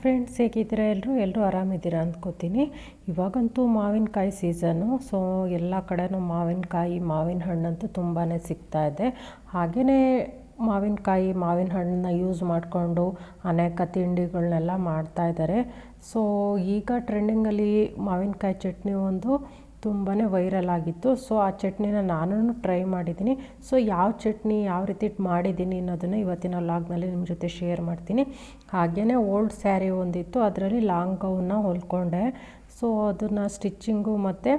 Friends ಹೇಗಿದ್ದೀರಾ? ಎಲ್ಲರೂ ಎಲ್ಲರೂ ಆರಾಮಿದ್ದೀರಾ ಅಂದ್ಕೋತೀನಿ ಇವಾಗಂತೂ ಮಾವಿನಕಾಯಿ ಸೀಸನು ಸೊ ಎಲ್ಲ ಕಡೆನೂ ಮಾವಿನಕಾಯಿ ಮಾವಿನ ಹಣ್ಣಂತೂ ತುಂಬಾ ಸಿಗ್ತಾ ಇದೆ. ಹಾಗೆಯೇ ಮಾವಿನಕಾಯಿ ಮಾವಿನ ಹಣ್ಣನ್ನ ಯೂಸ್ ಮಾಡಿಕೊಂಡು ಅನೇಕ ತಿಂಡಿಗಳನ್ನೆಲ್ಲ ಮಾಡ್ತಾಯಿದ್ದಾರೆ ಸೊ ಈಗ ಟ್ರೆಂಡಿಂಗಲ್ಲಿ ಮಾವಿನಕಾಯಿ ಚಟ್ನಿ ಒಂದು ತುಂಬಾ ವೈರಲ್ ಆಗಿತ್ತು. ಸೊ ಆ ಚಟ್ನಿನ ನಾನು ಟ್ರೈ ಮಾಡಿದ್ದೀನಿ. ಸೊ ಯಾವ ಚಟ್ನಿ ಯಾವ ರೀತಿ ಮಾಡಿದ್ದೀನಿ ಅನ್ನೋದನ್ನು ಇವತ್ತಿನ ಲಾಗ್ನಲ್ಲಿ ನಿಮ್ಮ ಜೊತೆ ಶೇರ್ ಮಾಡ್ತೀನಿ. ಹಾಗೆಯೇ ಓಲ್ಡ್ ಸ್ಯಾರಿ ಒಂದಿತ್ತು. ಅದರಲ್ಲಿ ಲಾಂಗ್ ಗೌನ್ನ ಹೊಲ್ಕೊಂಡೆ. ಸೊ ಅದನ್ನು ಸ್ಟಿಚ್ಚಿಂಗು ಮತ್ತು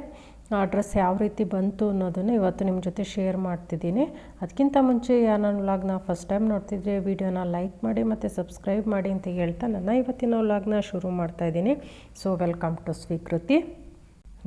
ಆ ಡ್ರೆಸ್ ಯಾವ ರೀತಿ ಬಂತು ಅನ್ನೋದನ್ನು ಇವತ್ತು ನಿಮ್ಮ ಜೊತೆ ಶೇರ್ ಮಾಡ್ತಿದ್ದೀನಿ. ಅದಕ್ಕಿಂತ ಮುಂಚೆ ನನ್ನ ವ್ಲಾಗ್ನ ಫಸ್ಟ್ ಟೈಮ್ ನೋಡ್ತಿದ್ರೆ ವಿಡಿಯೋನ ಲೈಕ್ ಮಾಡಿ ಮತ್ತು ಸಬ್ಸ್ಕ್ರೈಬ್ ಮಾಡಿ ಅಂತ ಹೇಳ್ತಾ ನನ್ನ ಇವತ್ತಿನ ವ್ಲಾಗ್ನ ಶುರು ಮಾಡ್ತಾಯಿದ್ದೀನಿ ಸೊ ವೆಲ್ಕಮ್ ಟು ಸ್ವೀಕೃತಿ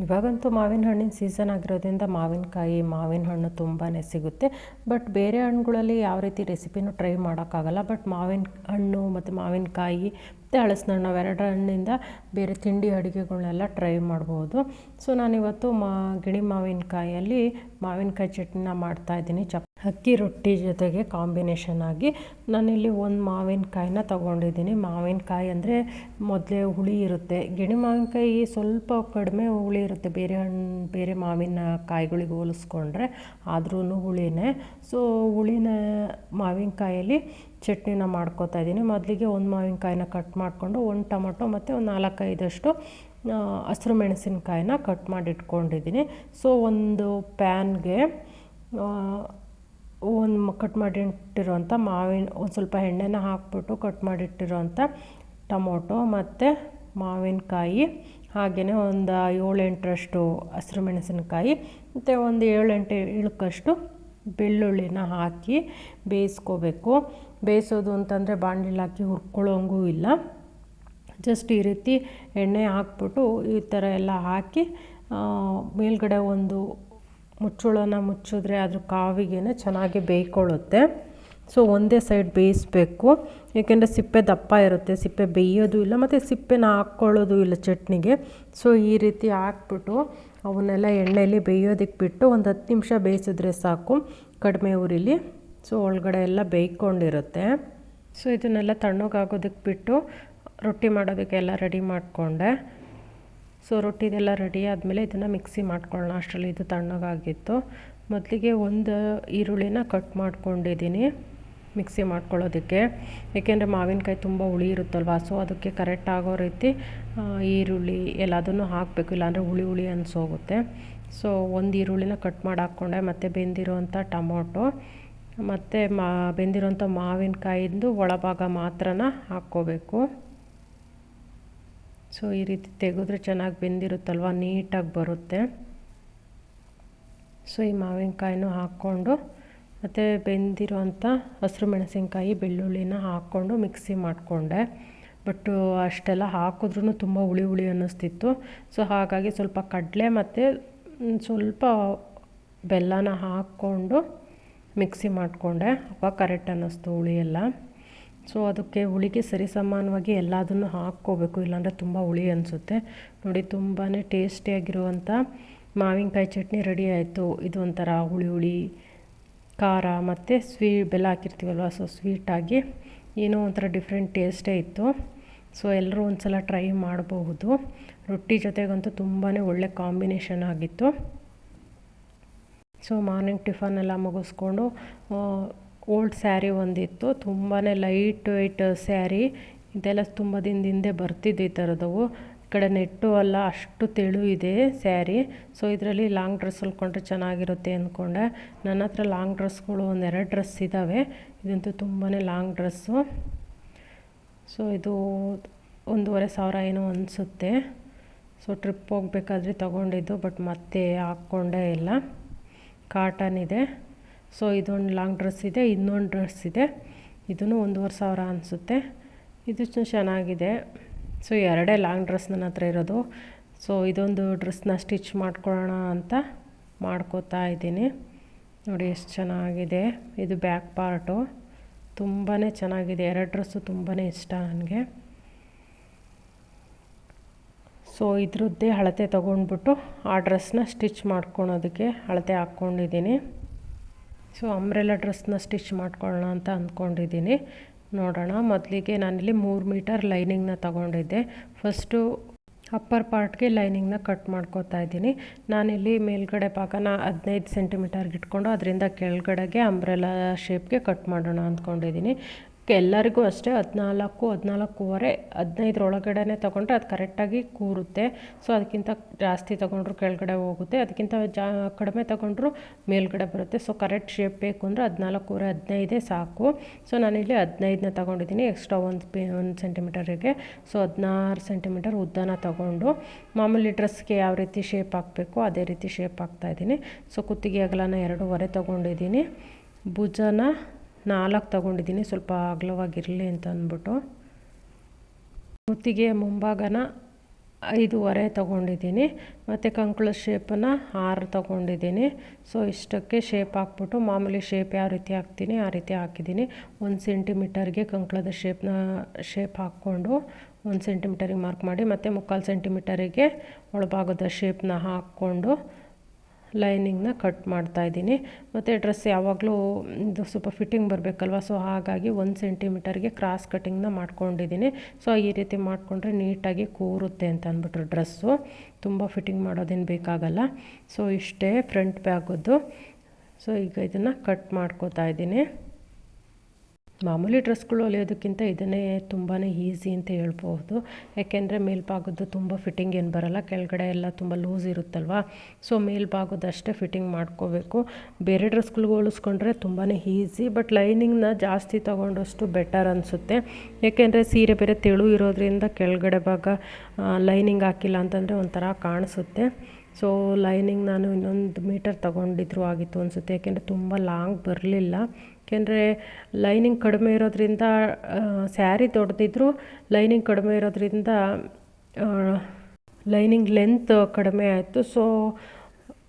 ಇವಾಗಂತೂ ಮಾವಿನ ಹಣ್ಣಿನ ಸೀಸನ್ ಆಗಿರೋದ್ರಿಂದ ಮಾವಿನಕಾಯಿ ಮಾವಿನ ಹಣ್ಣು ತುಂಬಾ ಸಿಗುತ್ತೆ. ಬಟ್ ಬೇರೆ ಹಣ್ಣುಗಳಲ್ಲಿ ಯಾವ ರೀತಿ ರೆಸಿಪಿನೂ ಟ್ರೈ ಮಾಡೋಕ್ಕಾಗಲ್ಲ. ಬಟ್ ಮಾವಿನ ಹಣ್ಣು ಮತ್ತು ಮಾವಿನಕಾಯಿ, ಮತ್ತು ಹಳಸಿನ ಹಣ್ಣು ಅವೆರಡು ಹಣ್ಣಿಂದ ಬೇರೆ ತಿಂಡಿ ಅಡುಗೆಗಳನ್ನೆಲ್ಲ ಟ್ರೈ ಮಾಡ್ಬೋದು. ಸೊ ನಾನಿವತ್ತು ಮಾ, ಗಿಣಿ ಮಾವಿನಕಾಯಲ್ಲಿ ಮಾವಿನಕಾಯಿ ಚಟ್ನಿನ ಮಾಡ್ತಾಯಿದ್ದೀನಿ ಚಪ್ ಅಕ್ಕಿ ರೊಟ್ಟಿ ಜೊತೆಗೆ ಕಾಂಬಿನೇಷನ್ ಆಗಿ ನಾನಿಲ್ಲಿ ಒಂದು ಮಾವಿನಕಾಯಿನ ತೊಗೊಂಡಿದ್ದೀನಿ. ಮಾವಿನಕಾಯಿ ಅಂದರೆ ಮೊದಲೇ ಹುಳಿ ಇರುತ್ತೆ. ಗಿಣಿ ಮಾವಿನಕಾಯಿ ಸ್ವಲ್ಪ ಕಡಿಮೆ ಹುಳಿ ಇರುತ್ತೆ. ಬೇರೆ ಹಣ್ಣು ಬೇರೆ ಮಾವಿನ ಕಾಯಿಗಳಿಗೆ ಹೋಲಿಸ್ಕೊಂಡ್ರೆ ಆದ್ರೂ ಹುಳಿನೇ. ಸೊ ಹುಳಿನ ಮಾವಿನಕಾಯಲ್ಲಿ ಚಟ್ನಿನ ಮಾಡ್ಕೋತಾ ಇದ್ದೀನಿ. ಮೊದಲಿಗೆ ಒಂದು ಮಾವಿನಕಾಯಿನ ಕಟ್ ಮಾಡಿಕೊಂಡು ಒಂದು ಟೊಮೊಟೊ ಮತ್ತು ಒಂದು ನಾಲ್ಕೈದಷ್ಟು ಹಸಿರು ಮೆಣಸಿನಕಾಯಿನ ಕಟ್ ಮಾಡಿ ಇಟ್ಕೊಂಡಿದ್ದೀನಿ ಸೊ ಒಂದು ಪ್ಯಾನ್ಗೆ ಒಂದು ಕಟ್ ಮಾಡಿಟ್ಟಿರುವಂಥ ಮಾವಿನ, ಒಂದು ಸ್ವಲ್ಪ ಎಣ್ಣೆನ ಹಾಕ್ಬಿಟ್ಟು ಕಟ್ ಮಾಡಿಟ್ಟಿರುವಂಥ ಟೊಮೊಟೊ ಮತ್ತು ಮಾವಿನಕಾಯಿ ಹಾಗೆಯೇ ಒಂದು ಏಳೆಂಟರಷ್ಟು ಹಸಿರು ಮೆಣಸಿನಕಾಯಿ ಮತ್ತು ಒಂದು ಏಳೆಂಟು ಇಳುಕಷ್ಟು ಬೆಳ್ಳುಳ್ಳಿನ ಹಾಕಿ ಬೇಯಿಸ್ಕೋಬೇಕು. ಬೇಯಿಸೋದು ಅಂತಂದರೆ ಬಾಣಲಿಲಿ ಹಾಕಿ ಹುರ್ಕೊಳ್ಳೋಂಗೂ ಇಲ್ಲ. ಜಸ್ಟ್ ಈ ರೀತಿ ಎಣ್ಣೆ ಹಾಕ್ಬಿಟ್ಟು ಈ ಥರ ಎಲ್ಲ ಹಾಕಿ ಮೇಲ್ಗಡೆ ಒಂದು ಮುಚ್ಚಳನ ಮುಚ್ಚಿದ್ರೆ ಅದ್ರ ಕಾವಿಗೆ ಚೆನ್ನಾಗಿ ಬೇಯ್ಕೊಳ್ಳುತ್ತೆ. ಸೊ ಒಂದೇ ಸೈಡ್ ಬೇಯಿಸ್ಬೇಕು. ಏಕೆಂದರೆ ಸಿಪ್ಪೆ ದಪ್ಪ ಇರುತ್ತೆ, ಸಿಪ್ಪೆ ಬೇಯೋದು ಇಲ್ಲ ಮತ್ತು ಸಿಪ್ಪೆನ ಹಾಕ್ಕೊಳ್ಳೋದು ಇಲ್ಲ ಚಟ್ನಿಗೆ. ಸೊ ಈ ರೀತಿ ಹಾಕ್ಬಿಟ್ಟು ಅವನ್ನೆಲ್ಲ ಎಣ್ಣೆಯಲ್ಲಿ ಬೇಯೋದಕ್ಕೆ ಬಿಟ್ಟು ಒಂದು ಹತ್ತು ನಿಮಿಷ ಬೇಯಿಸಿದ್ರೆ ಸಾಕು ಕಡಿಮೆ ಊರಿಲಿ ಸೊ ಒಳಗಡೆ ಎಲ್ಲ ಬೇಯ್ಕೊಂಡಿರುತ್ತೆ. ಸೊ ಇದನ್ನೆಲ್ಲ ತಣ್ಣಗಾಗೋದಕ್ಕೆ ಬಿಟ್ಟು ರೊಟ್ಟಿ ಮಾಡೋದಕ್ಕೆಲ್ಲ ರೆಡಿ ಮಾಡಿಕೊಂಡೆ. ಸೊ ರೊಟ್ಟಿದೆಲ್ಲ ರೆಡಿ ಆದಮೇಲೆ ಇದನ್ನು ಮಿಕ್ಸಿ ಮಾಡ್ಕೊಳ್ಳೋಣ. ಅಷ್ಟರಲ್ಲಿ ಇದು ತಣ್ಣಗಾಗಿತ್ತು. ಮೊದಲಿಗೆ ಒಂದು ಈರುಳ್ಳಿನ ಕಟ್ ಮಾಡ್ಕೊಂಡಿದ್ದೀನಿ ಮಿಕ್ಸಿ ಮಾಡ್ಕೊಳ್ಳೋದಕ್ಕೆ. ಏಕೆಂದರೆ ಮಾವಿನಕಾಯಿ ತುಂಬ ಹುಳಿ ಇರುತ್ತಲ್ವ, ಸೊ ಅದಕ್ಕೆ ಕರೆಕ್ಟ್ ಆಗೋ ರೀತಿ ಈರುಳ್ಳಿ ಎಲ್ಲದನ್ನು ಹಾಕಬೇಕು, ಇಲ್ಲಾಂದರೆ ಹುಳಿ ಹುಳಿ ಅನಿಸೋಗುತ್ತೆ. ಸೊ ಒಂದು ಈರುಳ್ಳಿನ ಕಟ್ ಮಾಡಿ ಹಾಕ್ಕೊಂಡೆ, ಮತ್ತು ಬೆಂದಿರೋವಂಥ ಟೊಮೊಟೊ, ಮತ್ತು ಮಾ, ಬೆಂದಿರೋಂಥ ಮಾವಿನಕಾಯಿಂದು ಒಳಭಾಗ ಮಾತ್ರನ ಹಾಕ್ಕೋಬೇಕು. ಸೊ ಈ ರೀತಿ ತೆಗೆದ್ರೆ ಚೆನ್ನಾಗಿ ಬೆಂದಿರುತ್ತಲ್ವ, ನೀಟಾಗಿ ಬರುತ್ತೆ. ಸೊ ಈ ಮಾವಿನಕಾಯಿನೂ ಹಾಕ್ಕೊಂಡು, ಮತ್ತು ಬೆಂದಿರೋಂಥ ಹಸಿರು ಮೆಣಸಿನ್ಕಾಯಿ, ಬೆಳ್ಳುಳ್ಳಿನ ಹಾಕ್ಕೊಂಡು ಮಿಕ್ಸಿ ಮಾಡಿಕೊಂಡೆ. ಬಟ್ ಅಷ್ಟೆಲ್ಲ ಹಾಕಿದ್ರೂ ತುಂಬ ಹುಳಿ ಹುಳಿ ಅನ್ನಿಸ್ತಿತ್ತು. ಸೊ ಹಾಗಾಗಿ ಸ್ವಲ್ಪ ಕಡಲೆ ಮತ್ತು ಸ್ವಲ್ಪ ಬೆಲ್ಲನ ಹಾಕ್ಕೊಂಡು ಮಿಕ್ಸಿ ಮಾಡಿಕೊಂಡೆ. ಅವಾಗ ಕರೆಕ್ಟ್ ಅನ್ನಿಸ್ತು ಹುಳಿ ಎಲ್ಲ. ಸೊ ಅದಕ್ಕೆ ಹುಳಿಗೆ ಸರಿಸಮಾನವಾಗಿ ಎಲ್ಲದನ್ನು ಹಾಕ್ಕೋಬೇಕು. ಇಲ್ಲಾಂದರೆ ತುಂಬ ಹುಳಿ ಅನಿಸುತ್ತೆ. ನೋಡಿ ತುಂಬಾ ಟೇಸ್ಟಿಯಾಗಿರುವಂಥ ಮಾವಿನಕಾಯಿ ಚಟ್ನಿ ರೆಡಿ ಆಯಿತು. ಇದು ಒಂಥರ ಹುಳಿ ಹುಳಿ, ಖಾರ ಮತ್ತು ಸ್ವೀ, ಬೆಲ್ಲ ಹಾಕಿರ್ತೀವಲ್ವ? ಸೊ ಸ್ವೀಟಾಗಿ ಏನೋ ಒಂಥರ ಡಿಫ್ರೆಂಟ್ ಟೇಸ್ಟೇ ಇತ್ತು. ಸೊ ಎಲ್ಲರೂ ಒಂದು ಸಲ ಟ್ರೈ ಮಾಡಬಹುದು. ರೊಟ್ಟಿ ಜೊತೆಗಂತೂ ತುಂಬಾ ಒಳ್ಳೆ ಕಾಂಬಿನೇಷನ್ ಆಗಿತ್ತು. ಸೊ ಮಾರ್ನಿಂಗ್ ಟಿಫನ್ ಎಲ್ಲ ಮುಗಿಸ್ಕೊಂಡು ಓಲ್ಡ್ ಸ್ಯಾರಿ ಒಂದಿತ್ತು. ತುಂಬಾ ಲೈಟ್ ವೆಯ್ಟ್ ಸ್ಯಾರಿ. ಇದೆಲ್ಲ ತುಂಬ ದಿನದಿಂದ ಬರ್ತಿದ್ದು ಈ ಥರದವು. ಈ ಕಡೆ ನೆಟ್ಟು ಅಲ್ಲ, ಅಷ್ಟು ತೆಳು ಇದೆ ಸ್ಯಾರಿ. ಸೊ, ಇದರಲ್ಲಿ ಲಾಂಗ್ ಡ್ರೆಸ್ ಹೊಲ್ಕೊಂಡ್ರೆ ಚೆನ್ನಾಗಿರುತ್ತೆ ಅಂದ್ಕೊಂಡೆ ನನ್ನ ಹತ್ರ ಲಾಂಗ್ ಡ್ರೆಸ್ಗಳು ಒಂದೆರಡು ಡ್ರೆಸ್ ಇದ್ದಾವೆ ಇದಂತೂ ತುಂಬಾ ಲಾಂಗ್ ಡ್ರೆಸ್ಸು. ಸೊ, ಇದು ಒಂದೂವರೆ ಸಾವಿರ ಏನೋ ಅನಿಸುತ್ತೆ. ಸೊ, ಟ್ರಿಪ್ ಹೋಗಬೇಕಾದ್ರೆ ತೊಗೊಂಡಿದ್ದು, ಬಟ್ ಮತ್ತೆ ಹಾಕ್ಕೊಂಡೇ ಇಲ್ಲ. ಕಾಟನ್ ಇದೆ. ಸೊ ಇದೊಂದು ಲಾಂಗ್ ಡ್ರೆಸ್ ಇದೆ, ಇನ್ನೊಂದು ಡ್ರೆಸ್ ಇದೆ. ಇದೂ ಒಂದೂವರೆ ಸಾವಿರ ಅನಿಸುತ್ತೆ. ಇದು ಚೆನ್ನಾಗಿದೆ. ಸೊ ಎರಡೇ ಲಾಂಗ್ ಡ್ರೆಸ್ ನನ್ನ ಹತ್ರ ಇರೋದು. ಸೊ ಇದೊಂದು ಡ್ರೆಸ್ನ ಸ್ಟಿಚ್ ಮಾಡ್ಕೊಳ್ಳೋಣ ಅಂತ ಮಾಡ್ಕೋತಾ ಇದ್ದೀನಿ. ನೋಡಿ, ಎಷ್ಟು ಚೆನ್ನಾಗಿದೆ. ಇದು ಬ್ಯಾಕ್ ಪಾರ್ಟು ತುಂಬಾ ಚೆನ್ನಾಗಿದೆ. ಎರಡು ಡ್ರೆಸ್ಸು ತುಂಬಾ ಇಷ್ಟ ನನಗೆ. ಸೊ ಇದ್ರದ್ದೇ ಅಳತೆ ತೊಗೊಂಡ್ಬಿಟ್ಟು ಆ ಡ್ರೆಸ್ನ ಸ್ಟಿಚ್ ಮಾಡ್ಕೊಳೋದಕ್ಕೆ ಅಳತೆ ಹಾಕ್ಕೊಂಡಿದ್ದೀನಿ. ಸೊ ಅಂಬ್ರೆಲ್ಲ ಡ್ರೆಸ್ನ ಸ್ಟಿಚ್ ಮಾಡ್ಕೊಳ್ಳೋಣ ಅಂತ ಅಂದ್ಕೊಂಡಿದ್ದೀನಿ. ನೋಡೋಣ, ಮೊದಲಿಗೆ ನಾನಿಲ್ಲಿ ಮೂರು ಮೀಟರ್ ಲೈನಿಂಗ್ನ ತಗೊಂಡಿದ್ದೆ. ಫಸ್ಟು ಅಪ್ಪರ್ ಪಾರ್ಟ್ಗೆ ಲೈನಿಂಗ್ನ ಕಟ್ ಮಾಡ್ಕೋತಾ ಇದ್ದೀನಿ. ನಾನಿಲ್ಲಿ ಮೇಲ್ಗಡೆ ಭಾಗನ ಹದಿನೈದು ಸೆಂಟಿಮೀಟರ್ಗೆ ಇಟ್ಕೊಂಡು ಅದರಿಂದ ಕೆಳಗಡೆಗೆ ಅಂಬ್ರೆಲಾ ಶೇಪ್ಗೆ ಕಟ್ ಮಾಡೋಣ ಅಂದ್ಕೊಂಡಿದ್ದೀನಿ. ಎಲ್ಲರಿಗೂ ಅಷ್ಟೇ ಹದಿನಾಲ್ಕು, ಹದಿನಾಲ್ಕೂವರೆ ಹದಿನೈದರ ಒಳಗಡೆನೆ ತೊಗೊಂಡ್ರೆ ಅದು ಕರೆಕ್ಟಾಗಿ ಕೂರುತ್ತೆ. ಸೊ, ಅದಕ್ಕಿಂತ ಜಾಸ್ತಿ ತೊಗೊಂಡ್ರು ಕೆಳಗಡೆ ಹೋಗುತ್ತೆ. ಅದಕ್ಕಿಂತ ಜಾ, ಕಡಿಮೆ ತೊಗೊಂಡ್ರು ಮೇಲ್ಗಡೆ ಬರುತ್ತೆ. ಸೊ, ಕರೆಕ್ಟ್ ಶೇಪ್ ಬೇಕು ಅಂದರೆ ಹದಿನಾಲ್ಕೂವರೆ, ಹದಿನೈದೇ ಸಾಕು. ಸೊ, ನಾನಿಲ್ಲಿ ಹದಿನೈದನ್ನ ತೊಗೊಂಡಿದ್ದೀನಿ. ಎಕ್ಸ್ಟ್ರಾ ಒಂದು ಪಿ, ಒಂದು ಸೆಂಟಿಮೀಟರಿಗೆ ಸೊ, ಹದಿನಾರು ಸೆಂಟಿಮೀಟರ್ ಉದ್ದನ ತೊಗೊಂಡು ಮಾಮೂಲಿ ಡ್ರೆಸ್ಗೆ ಯಾವ ರೀತಿ ಶೇಪ್ ಹಾಕಬೇಕು, ಅದೇ ರೀತಿ ಶೇಪ್ ಹಾಕ್ತಾಯಿದ್ದೀನಿ ಸೊ, ಕುತ್ತಿಗೆ ಅಗಲನ ಎರಡೂವರೆ ತೊಗೊಂಡಿದ್ದೀನಿ. ಭುಜನ ನಾಲ್ಕು ತಗೊಂಡಿದ್ದೀನಿ, ಸ್ವಲ್ಪ ಅಗಲವಾಗಿರಲಿ ಅಂತ ಅಂದ್ಬಿಟ್ಟು. ಮುತ್ತಿಗೆ ಮುಂಭಾಗನ ಐದೂವರೆ ತಗೊಂಡಿದ್ದೀನಿ, ಮತ್ತು ಕಂಕುಳ ಶೇಪನ್ನು ಆರು ತೊಗೊಂಡಿದ್ದೀನಿ. ಸೊ ಇಷ್ಟಕ್ಕೆ ಶೇಪ್ ಹಾಕ್ಬಿಟ್ಟು, ಮಾಮೂಲಿ ಶೇಪ್ ಯಾವ ರೀತಿ ಹಾಕ್ತೀನಿ, ಆ ರೀತಿ ಹಾಕಿದ್ದೀನಿ. ಒಂದು ಸೆಂಟಿಮೀಟರ್ಗೆ ಕಂಕುಳದ ಶೇಪ್ನ ಶೇಪ್ ಹಾಕ್ಕೊಂಡು, ಒಂದು ಸೆಂಟಿಮೀಟರಿಗೆ ಮಾರ್ಕ್ ಮಾಡಿ, ಮತ್ತು ಮುಕ್ಕಾಲು ಸೆಂಟಿಮೀಟರಿಗೆ ಒಳಭಾಗದ ಶೇಪ್ನ ಹಾಕ್ಕೊಂಡು ಲೈನಿಂಗ್ನ ಕಟ್ ಮಾಡ್ತಾಯಿದ್ದೀನಿ ಮತ್ತು ಡ್ರೆಸ್ ಯಾವಾಗಲೂ ಇದು ಸ್ವಲ್ಪ ಫಿಟ್ಟಿಂಗ್ ಬರಬೇಕಲ್ವ? ಸೊ, ಹಾಗಾಗಿ ಒಂದು ಸೆಂಟಿಮೀಟರ್ಗೆ ಕ್ರಾಸ್ ಕಟ್ಟಿಂಗ್ನ ಮಾಡ್ಕೊಂಡಿದ್ದೀನಿ. ಸೊ, ಈ ರೀತಿ ಮಾಡಿಕೊಂಡ್ರೆ ನೀಟಾಗಿ ಕೂರುತ್ತೆ ಅಂತ ಅಂದ್ಬಿಟ್ರು ಡ್ರೆಸ್ಸು. ತುಂಬ ಫಿಟ್ಟಿಂಗ್ ಮಾಡೋದೇನು ಬೇಕಾಗಲ್ಲ. ಸೊ, ಇಷ್ಟೇ ಫ್ರಂಟ್ ಬ್ಯಾಗದ್ದು. ಸೊ, ಈಗ ಇದನ್ನು ಕಟ್ ಮಾಡ್ಕೋತಾ ಇದ್ದೀನಿ. ಮಾಮೂಲಿ ಡ್ರೆಸ್ಗಳು ಹೊಲಿಯೋದಕ್ಕಿಂತ ಇದನ್ನೇ ತುಂಬಾ ಈಸಿ ಅಂತ ಹೇಳ್ಬೋದು ಯಾಕೆಂದರೆ ಮೇಲ್ಭಾಗದ್ದು ತುಂಬ ಫಿಟ್ಟಿಂಗ್ ಏನು ಬರಲ್ಲ, ಕೆಳಗಡೆ ಎಲ್ಲ ತುಂಬ ಲೂಸ್ ಇರುತ್ತಲ್ವ? ಸೊ ಮೇಲ್ಭಾಗದಷ್ಟೇ ಫಿಟ್ಟಿಂಗ್ ಮಾಡ್ಕೋಬೇಕು. ಬೇರೆ ಡ್ರೆಸ್ಗಳಿಗೆ ಹೋಲಿಸ್ಕೊಂಡ್ರೆ ತುಂಬಾ ಈಸಿ ಬಟ್ ಲೈನಿಂಗ್ನ ಜಾಸ್ತಿ ತೊಗೊಂಡಷ್ಟು ಬೆಟರ್ ಅನಿಸುತ್ತೆ. ಯಾಕೆಂದರೆ ಸೀರೆ ಬೇರೆ ತೆಳು ಇರೋದ್ರಿಂದ ಕೆಳಗಡೆ ಭಾಗ ಲೈನಿಂಗ್ ಹಾಕಿಲ್ಲ ಅಂತಂದರೆ ಒಂಥರ ಕಾಣಿಸುತ್ತೆ. ಸೊ ಲೈನಿಂಗ್ ನಾನು ಇನ್ನೊಂದು ಮೀಟರ್ ತೊಗೊಂಡಿದ್ರು ಆಗಿತ್ತು ಅನಿಸುತ್ತೆ. ಯಾಕೆಂದರೆ ತುಂಬ ಲಾಂಗ್ ಬರಲಿಲ್ಲ. ಯಾಕೆಂದರೆ ಲೈನಿಂಗ್ ಕಡಿಮೆ ಇರೋದ್ರಿಂದ ಸ್ಯಾರಿ ತೊಡ್ದಿದ್ರು ಲೈನಿಂಗ್ ಕಡಿಮೆ ಇರೋದ್ರಿಂದ ಲೈನಿಂಗ್ ಲೆಂತ್ ಕಡಿಮೆ ಆಯಿತು. ಸೊ,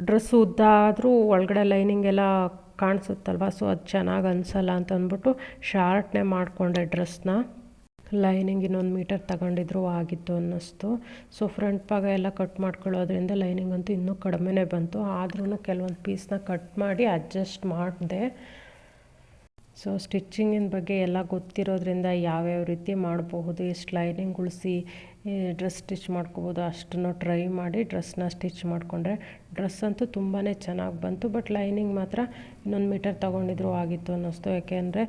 ಡ್ರೆಸ್ ಉದ್ದ ಆದರೂ ಒಳಗಡೆ ಲೈನಿಂಗ್ ಎಲ್ಲ ಕಾಣಿಸುತ್ತಲ್ವ? ಸೊ, ಅದು ಚೆನ್ನಾಗಿ ಅನಿಸಲ್ಲ ಅಂತ ಅಂದ್ಬಿಟ್ಟು ಶಾರ್ಟ್ನೇ ಮಾಡಿಕೊಂಡೆ ಡ್ರೆಸ್ನ. ಲೈನಿಂಗ್ ಇನ್ನೊಂದು ಮೀಟರ್ ತಗೊಂಡಿದ್ರು ಆಗಿತ್ತು ಅನ್ನಿಸ್ತು. ಸೊ, ಫ್ರಂಟ್ ಭಾಗ ಎಲ್ಲ ಕಟ್ ಮಾಡ್ಕೊಳ್ಳೋದ್ರಿಂದ ಲೈನಿಂಗ್ ಅಂತೂ ಇನ್ನೂ ಕಡಿಮೆನೇ ಬಂತು. ಆದ್ರೂ ಕೆಲವೊಂದು ಪೀಸ್ನ ಕಟ್ ಮಾಡಿ ಅಡ್ಜಸ್ಟ್ ಮಾಡಿದೆ. ಸೊ ಸ್ಟಿಚ್ಚಿಂಗಿನ ಬಗ್ಗೆ ಎಲ್ಲ ಗೊತ್ತಿರೋದ್ರಿಂದ ಯಾವ್ಯಾವ ರೀತಿ ಮಾಡಬಹುದು, ಎಷ್ಟು ಲೈನಿಂಗ್ ಉಳಿಸಿ ಡ್ರೆಸ್ ಸ್ಟಿಚ್ ಮಾಡ್ಕೋಬೋದು ಅಷ್ಟನ್ನು ಟ್ರೈ ಮಾಡಿ ಡ್ರೆಸ್ನ ಸ್ಟಿಚ್ ಮಾಡಿಕೊಂಡ್ರೆ ಡ್ರೆಸ್ ಅಂತೂ ತುಂಬಾ ಚೆನ್ನಾಗಿ ಬಂತು ಬಟ್ ಲೈನಿಂಗ್ ಮಾತ್ರ ಇನ್ನೊಂದು ಮೀಟರ್ ತೊಗೊಂಡಿದ್ರು ಆಗಿತ್ತು ಅನ್ನಿಸ್ತು. ಯಾಕೆಂದರೆ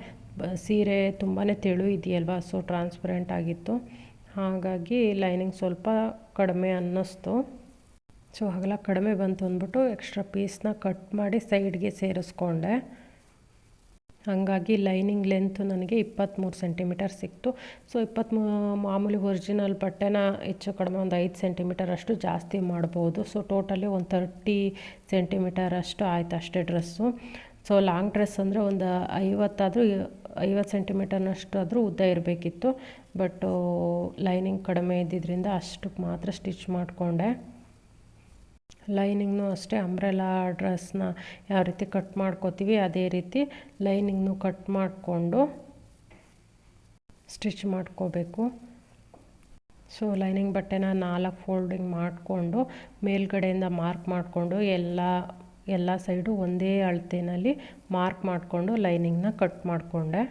ಸೀರೆ ತುಂಬಾ ತೆಳು ಇದೆಯಲ್ವ ಸೊ ಟ್ರಾನ್ಸ್ಪರೆಂಟ್ ಆಗಿತ್ತು. ಹಾಗಾಗಿ ಲೈನಿಂಗ್ ಸ್ವಲ್ಪ ಕಡಿಮೆ ಅನ್ನಿಸ್ತು. ಸೊ ಹಾಗೆಲ್ಲ ಕಡಿಮೆ ಬಂತು ಅಂದ್ಬಿಟ್ಟು ಎಕ್ಸ್ಟ್ರಾ ಪೀಸ್ನ ಕಟ್ ಮಾಡಿ ಸೈಡ್ಗೆ ಸೇರಿಸ್ಕೊಂಡೆ. ಹಾಗಾಗಿ ಲೈನಿಂಗ್ ಲೆಂತು ನನಗೆ ಇಪ್ಪತ್ತ್ಮೂರು ಸೆಂಟಿಮೀಟರ್ ಸಿಕ್ತು. ಸೊ ಇಪ್ಪತ್ತ್ಮೂ ಮಾಮೂಲಿ ಒರಿಜಿನಲ್ ಬಟ್ಟೆನ ಹೆಚ್ಚು ಕಡಿಮೆ ಒಂದು ಐದು ಸೆಂಟಿಮೀಟರ್ ಅಷ್ಟು ಜಾಸ್ತಿ ಮಾಡ್ಬೋದು. ಸೊ, ಟೋಟಲಿ ಒಂದು ತರ್ಟಿ ಸೆಂಟಿಮೀಟರ್ ಅಷ್ಟು ಆಯ್ತು ಅಷ್ಟೇ ಡ್ರೆಸ್ಸು. ಸೊ, ಲಾಂಗ್ ಡ್ರೆಸ್ ಅಂದರೆ ಒಂದು ಐವತ್ತಾದರೂ ಐವತ್ತು ಸೆಂಟಿಮೀಟರ್ನಷ್ಟು ಆದರೂ ಉದ್ದ ಇರಬೇಕಿತ್ತು. ಬಟ್ ಲೈನಿಂಗ್ ಕಡಿಮೆ ಇದ್ದಿದ್ದರಿಂದ ಅಷ್ಟಕ್ಕೆ ಮಾತ್ರ ಸ್ಟಿಚ್ ಮಾಡಿಕೊಂಡೆ. ಲೈನಿಂಗ್ನು ಅಷ್ಟೇ ಅಂಬ್ರೆಲಾ ಡ್ರೆಸ್ನ ಯಾವ ರೀತಿ ಕಟ್ ಮಾಡ್ಕೋತೀವಿ, ಅದೇ ರೀತಿ ಲೈನಿಂಗ್ನು ಕಟ್ ಮಾಡಿಕೊಂಡು ಸ್ಟಿಚ್ ಮಾಡ್ಕೋಬೇಕು. ಸೊ ಲೈನಿಂಗ್ ಬಟ್ಟೆನ ನಾಲ್ಕು ಫೋಲ್ಡಿಂಗ್ ಮಾಡಿಕೊಂಡು, ಮೇಲ್ಗಡೆಯಿಂದ ಮಾರ್ಕ್ ಮಾಡಿಕೊಂಡು, ಎಲ್ಲ ಎಲ್ಲ ಸೈಡು ಒಂದೇ ಅಳತೆನಲ್ಲಿ ಮಾರ್ಕ್ ಮಾಡಿಕೊಂಡು ಲೈನಿಂಗ್ನ ಕಟ್ ಮಾಡಿಕೊಂಡೆ.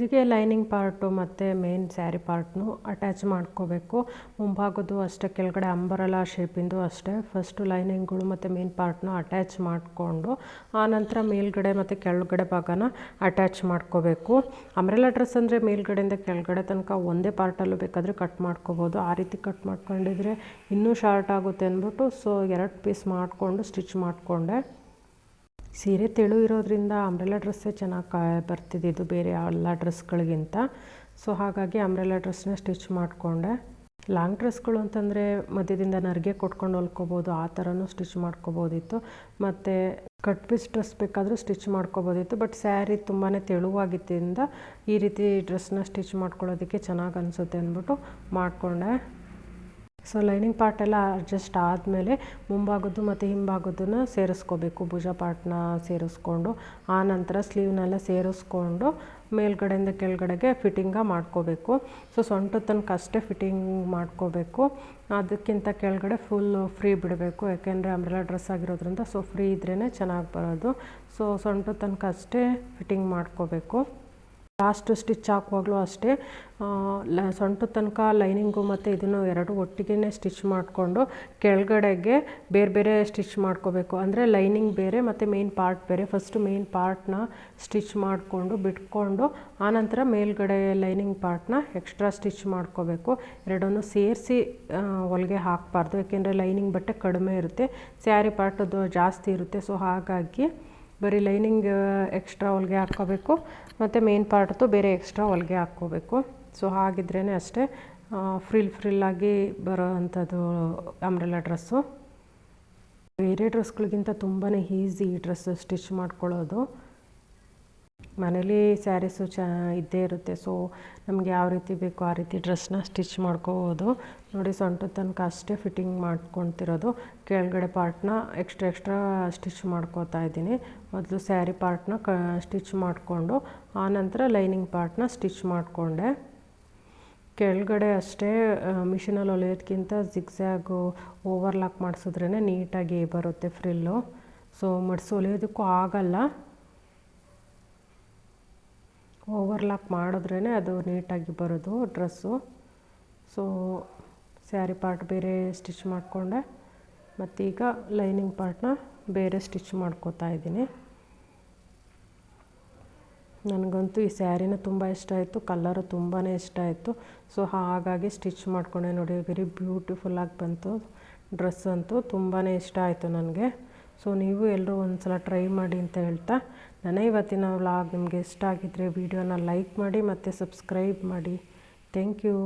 ಹೀಗೆ ಲೈನಿಂಗ್ ಪಾರ್ಟು ಮತ್ತು ಮೇನ್ ಸ್ಯಾರಿ ಪಾರ್ಟ್ನು ಅಟ್ಯಾಚ್ ಮಾಡ್ಕೋಬೇಕು. ಮುಂಭಾಗದ್ದು ಅಷ್ಟೇ, ಕೆಳಗಡೆ ಅಂಬರಲ ಶೇಪಿಂದು ಅಷ್ಟೇ. ಫಸ್ಟು ಲೈನಿಂಗ್ಗಳು ಮತ್ತು ಮೇನ್ ಪಾರ್ಟ್ನ ಅಟ್ಯಾಚ್ ಮಾಡಿಕೊಂಡು ಆನಂತರ ಮೇಲ್ಗಡೆ ಮತ್ತು ಕೆಳಗಡೆ ಭಾಗನ ಅಟ್ಯಾಚ್ ಮಾಡ್ಕೋಬೇಕು. ಅಂಬ್ರೆಲಾ ಡ್ರೆಸ್ ಅಂದರೆ ಮೇಲ್ಗಡೆಯಿಂದ ಕೆಳಗಡೆ ತನಕ ಒಂದೇ ಪಾರ್ಟಲ್ಲೂ ಬೇಕಾದರೆ ಕಟ್ ಮಾಡ್ಕೋಬೋದು. ಆ ರೀತಿ ಕಟ್ ಮಾಡ್ಕೊಂಡಿದ್ರೆ ಇನ್ನೂ ಶಾರ್ಟ್ ಆಗುತ್ತೆ ಅಂದ್ಬಿಟ್ಟು, ಸೊ ಎರಡು ಪೀಸ್ ಮಾಡಿಕೊಂಡು ಸ್ಟಿಚ್ ಮಾಡಿಕೊಂಡೆ. ಸೀರೆ ತೆಳು ಇರೋದ್ರಿಂದ ಅಂಬ್ರೆಲಾ ಡ್ರೆಸ್ಸೇ ಚೆನ್ನಾಗಿ ಬರ್ತಿದ್ದಿದ್ದು ಬೇರೆ ಎಲ್ಲ ಡ್ರೆಸ್ಗಳಿಗಿಂತ ಸೊ ಹಾಗಾಗಿ ಅಂಬ್ರೆಲಾ ಡ್ರೆಸ್ನ ಸ್ಟಿಚ್ ಮಾಡಿಕೊಂಡೆ. ಲಾಂಗ್ ಡ್ರೆಸ್ಗಳು ಅಂತಂದರೆ ಮಧ್ಯದಿಂದ ನರಿಗೆ ಕೊಟ್ಕೊಂಡು ಹೊಲ್ಕೋಬೋದು, ಆ ಥರನೂ ಸ್ಟಿಚ್ ಮಾಡ್ಕೋಬೋದಿತ್ತು. ಮತ್ತು ಕಟ್ ಪೀಸ್ ಡ್ರೆಸ್ ಬೇಕಾದರೂ ಸ್ಟಿಚ್ ಮಾಡ್ಕೋಬೋದಿತ್ತು. ಬಟ್ ಸ್ಯಾರಿ ತುಂಬಾ ತೆಳುವಾಗಿದ್ದರಿಂದ ಈ ರೀತಿ ಡ್ರೆಸ್ನ ಸ್ಟಿಚ್ ಮಾಡ್ಕೊಳ್ಳೋದಕ್ಕೆ ಚೆನ್ನಾಗಿ ಅನಿಸುತ್ತೆ ಅಂದ್ಬಿಟ್ಟು ಮಾಡಿಕೊಂಡೆ. ಸೊ ಲೈನಿಂಗ್ ಪಾರ್ಟ್ ಎಲ್ಲ ಅಡ್ಜಸ್ಟ್ ಆದಮೇಲೆ ಮುಂಭಾಗದ್ದು ಮತ್ತು ಹಿಂಭಾಗದ್ದನ್ನು ಸೇರಿಸ್ಕೋಬೇಕು. ಭುಜ ಪಾರ್ಟ್ನ ಸೇರಿಸ್ಕೊಂಡು, ಆ ನಂತರ ಸ್ಲೀವ್ನೆಲ್ಲ ಸೇರಿಸ್ಕೊಂಡು ಮೇಲ್ಗಡೆಯಿಂದ ಕೆಳಗಡೆಗೆ ಫಿಟ್ಟಿಂಗ ಮಾಡ್ಕೋಬೇಕು. ಸೊ ಸೊಂಟದ ತನಕ ಅಷ್ಟೇ ಫಿಟ್ಟಿಂಗ್ ಮಾಡ್ಕೋಬೇಕು. ಅದಕ್ಕಿಂತ ಕೆಳಗಡೆ ಫುಲ್ ಫ್ರೀ ಬಿಡಬೇಕು. ಯಾಕೆಂದರೆ ಅಂಬ್ರೆಲಾ ಡ್ರೆಸ್ ಆಗಿರೋದ್ರಿಂದ ಸೊ ಫ್ರೀ ಇದ್ರೇ ಚೆನ್ನಾಗಿ ಬರೋದು. ಸೊ ಸೊಂಟದ ತನಕ ಅಷ್ಟೇ ಫಿಟ್ಟಿಂಗ್ ಮಾಡ್ಕೋಬೇಕು. ಲಾಸ್ಟ್ ಸ್ಟಿಚ್ ಹಾಕುವಾಗಲೂ ಅಷ್ಟೇ ಲ ಸೊಂಟದ ತನಕ ಲೈನಿಂಗು ಮತ್ತು ಇದನ್ನು ಎರಡು ಒಟ್ಟಿಗೆ ಸ್ಟಿಚ್ ಮಾಡಿಕೊಂಡು ಕೆಳಗಡೆಗೆ ಬೇರೆ ಬೇರೆ ಸ್ಟಿಚ್ ಮಾಡ್ಕೋಬೇಕು. ಅಂದರೆ ಲೈನಿಂಗ್ ಬೇರೆ ಮತ್ತು ಮೇನ್ ಪಾರ್ಟ್ ಬೇರೆ. ಫಸ್ಟು ಮೇನ್ ಪಾರ್ಟ್ನ ಸ್ಟಿಚ್ ಮಾಡಿಕೊಂಡು ಬಿಟ್ಕೊಂಡು ಆನಂತರ ಮೇಲ್ಗಡೆ ಲೈನಿಂಗ್ ಪಾರ್ಟ್ನ ಎಕ್ಸ್ಟ್ರಾ ಸ್ಟಿಚ್ ಮಾಡ್ಕೋಬೇಕು. ಎರಡನ್ನೂ ಸೇರಿಸಿ ಹೊಲಿಗೆ ಹಾಕಬಾರ್ದು. ಯಾಕೆಂದರೆ ಲೈನಿಂಗ್ ಬಟ್ಟೆ ಕಡಿಮೆ ಇರುತ್ತೆ, ಸ್ಯಾರಿ ಪಾರ್ಟದು ಜಾಸ್ತಿ ಇರುತ್ತೆ. ಸೊ ಹಾಗಾಗಿ ಬರೀ ಲೈನಿಂಗ್ ಎಕ್ಸ್ಟ್ರಾ ಹೊಲಿಗೆ ಹಾಕ್ಕೋಬೇಕು. ಮತ್ತು ಮೇನ್ ಪಾರ್ಟ್ದು ಬೇರೆ ಎಕ್ಸ್ಟ್ರಾ ಹೊಲಿಗೆ ಹಾಕ್ಕೋಬೇಕು. ಸೊ ಹಾಗಿದ್ರೇ ಅಷ್ಟೇ ಫ್ರಿಲ್ ಫ್ರಿಲ್ಲಾಗಿ ಬರೋ ಅಂಥದ್ದು ಅಂಬ್ರೆಲ್ಲ ಡ್ರೆಸ್ಸು ಬೇರೆ ಡ್ರೆಸ್ಗಳಿಗಿಂತ ತುಂಬಾ ಈಸಿ ಈ ಡ್ರೆಸ್ ಸ್ಟಿಚ್ ಮಾಡ್ಕೊಳ್ಳೋದು. ಮನೇಲಿ ಸ್ಯಾರೀಸು ಚ ಇದ್ದೇ ಇರುತ್ತೆ. ಸೊ ನಮಗೆ ಯಾವ ರೀತಿ ಬೇಕೋ ಆ ರೀತಿ ಡ್ರೆಸ್ನ ಸ್ಟಿಚ್ ಮಾಡ್ಕೋಬೋದು. ನೋಡಿ ಸೊಂಟದ ತನಕ ಅಷ್ಟೇ ಫಿಟ್ಟಿಂಗ್ ಮಾಡ್ಕೊತಿರೋದು ಕೆಳಗಡೆ ಪಾರ್ಟ್ನ ಎಕ್ಸ್ಟ್ರಾ ಎಕ್ಸ್ಟ್ರಾ ಸ್ಟಿಚ್ ಮಾಡ್ಕೋತಾ ಇದ್ದೀನಿ. ಮೊದಲು ಸ್ಯಾರಿ ಪಾರ್ಟ್ನ ಕ, ಸ್ಟಿಚ್ ಮಾಡಿಕೊಂಡು ಆನಂತರ ಲೈನಿಂಗ್ ಪಾರ್ಟ್ನ ಸ್ಟಿಚ್ ಮಾಡಿಕೊಂಡೆ. ಕೆಳಗಡೆ ಅಷ್ಟೇ ಮಿಷಿನಲ್ಲಿ ಹೊಲಿಯೋದಕ್ಕಿಂತ ಜಿಗ್ಸ್ಯಾಗು ಓವರ್ಲಾಕ್ ಮಾಡಿಸಿದ್ರೇ ನೀಟಾಗಿ ಬರುತ್ತೆ ಫ್ರಿಲ್ಲು. ಸೊ ಮಡಿಸಿ ಹೊಲಿಯೋದಕ್ಕೂ ಆಗಲ್ಲ. ಓವರ್ಲಾಕ್ ಮಾಡಿದ್ರೇ ಅದು ನೀಟಾಗಿ ಬರೋದು ಡ್ರೆಸ್ಸು. ಸೊ ಸ್ಯಾರಿ ಪಾರ್ಟ್ ಬೇರೆ ಸ್ಟಿಚ್ ಮಾಡಿಕೊಂಡೆ. ಮತ್ತೀಗ ಲೈನಿಂಗ್ ಪಾರ್ಟ್ನ ಬೇರೆ ಸ್ಟಿಚ್ ಮಾಡ್ಕೋತಾ ಇದ್ದೀನಿ. ನನಗಂತೂ ಈ ಸ್ಯಾರಿನ ತುಂಬ ಇಷ್ಟ ಆಯಿತು ಕಲ್ಲರು ತುಂಬಾ ಇಷ್ಟ ಆಯಿತು. ಸೊ ಹಾಗಾಗಿ ಸ್ಟಿಚ್ ಮಾಡಿಕೊಂಡೆ ನೋಡಿ, ವೆರಿ ಬ್ಯೂಟಿಫುಲ್ಲಾಗಿ ಬಂತು. ಡ್ರೆಸ್ ಅಂತೂ ತುಂಬಾ ಇಷ್ಟ ಆಯಿತು ನನಗೆ. ಸೊ ನೀವು ಎಲ್ಲರೂ ಒಂದು ಸಲ ಟ್ರೈ ಮಾಡಿ ಅಂತ ಹೇಳ್ತಾ ನನ್ನ ಇವತ್ತಿನ ವ್ಲಾಗ್ ನಿಮಗೆ ಇಷ್ಟ ಆಗಿದ್ದರೆ ವೀಡಿಯೋನ ಲೈಕ್ ಮಾಡಿ ಮತ್ತು ಸಬ್ಸ್ಕ್ರೈಬ್ ಮಾಡಿ. Thank you